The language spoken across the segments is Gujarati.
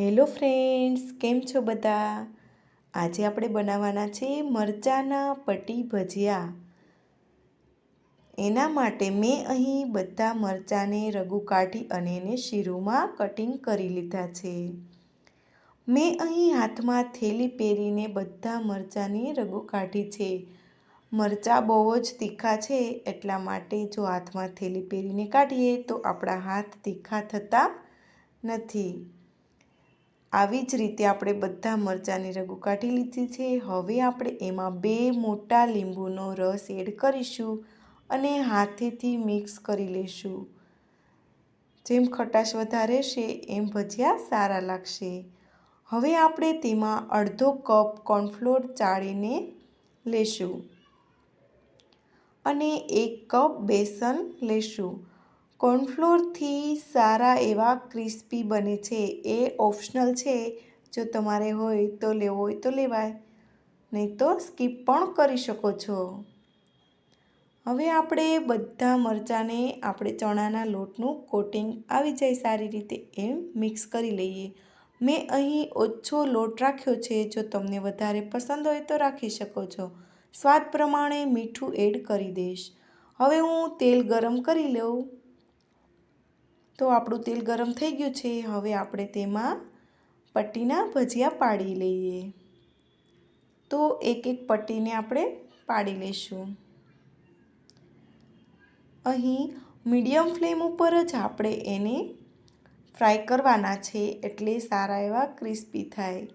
હેલો ફ્રેન્ડ્સ, કેમ છો બધા? આજે આપણે બનાવવાના છે મરચાંના પટી ભજીયા. એના માટે મેં અહીં બધા મરચાંને રગુ કાઢી અને એને શીરુમાં કટિંગ કરી લીધા છે. મેં અહીં હાથમાં થેલી પહેરીને બધા મરચાંની રગુ કાઢી છે. મરચાં બહુ જ તીખા છે, એટલા માટે જો હાથમાં થેલી પહેરીને કાઢીએ તો આપણા હાથ તીખા થતા નથી. આવી જ રીતે આપણે બધા મરચાંની રગુ કાઢી લીધી છે. હવે આપણે એમાં બે મોટા લીંબુનો રસ એડ કરીશું અને હાથેથી મિક્સ કરી લઈશું જેમ ખટાશ વધારે છે, એમ ભજીયા સારા લાગશે. હવે આપણે તેમાં અડધો કપ કોર્નફ્લોર ચાળીને લેશું અને એક કપ બેસન લેશું. કોર્નફ્લોરથી સારા એવા ક્રિસ્પી બને છે. એ ઓપ્શનલ છે. જો તમારે હોય તો લેવો હોય તો લેવાય. નહીં તો સ્કીપ પણ કરી શકો છો. હવે આપણે બધા મરચાંને આપણે ચણાના લોટનું કોટિંગ આવી જાય સારી રીતે એમ મિક્સ કરી લઈએ. મેં અહીં ઓછો લોટ રાખ્યો છે. જો તમને વધારે પસંદ હોય તો રાખી શકો છો. સ્વાદ પ્રમાણે મીઠું એડ કરી દઈશ હવે હું તેલ ગરમ કરી લઉં. તો આપણું તેલ ગરમ થઈ ગયું છે, હવે આપણે તેમાં પટ્ટીના ભજીયા પાડી લઈએ. તો એક એક પટ્ટીને આપણે પાડી લઈશું. અહીં મીડિયમ ફ્લેમ ઉપર જ આપણે એને ફ્રાય કરવાના છે, એટલે સારા એવા ક્રિસ્પી થાય.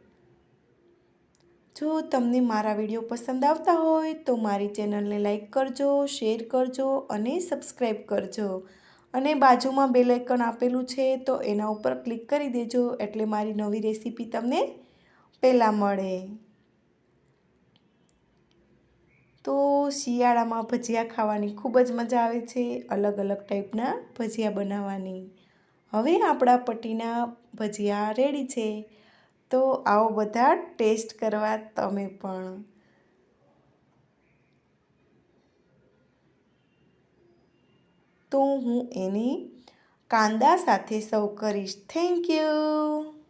જો તમને મારા વીડિયો પસંદ આવતા હોય તો મારી ચેનલને લાઈક કરજો, શેર કરજો અને સબસ્ક્રાઈબ કરજો. અને બાજુમાં બેલ આઇકન આપેલું છે, તો એના ઉપર ક્લિક કરી દેજો એટલે મારી નવી રેસીપી તમને પહેલાં મળે. તો શિયાળામાં ભજીયા ખાવાની ખૂબ જ મજા આવે છે, અલગ અલગ ટાઈપના ભજીયા બનાવવાની. હવે આપણા પટ્ટીના ભજીયા રેડી છે, તો આવો બધા ટેસ્ટ કરવા તમે પણ. તો હું એની કાંદા સાથે સર્વ કરીશ. Thank you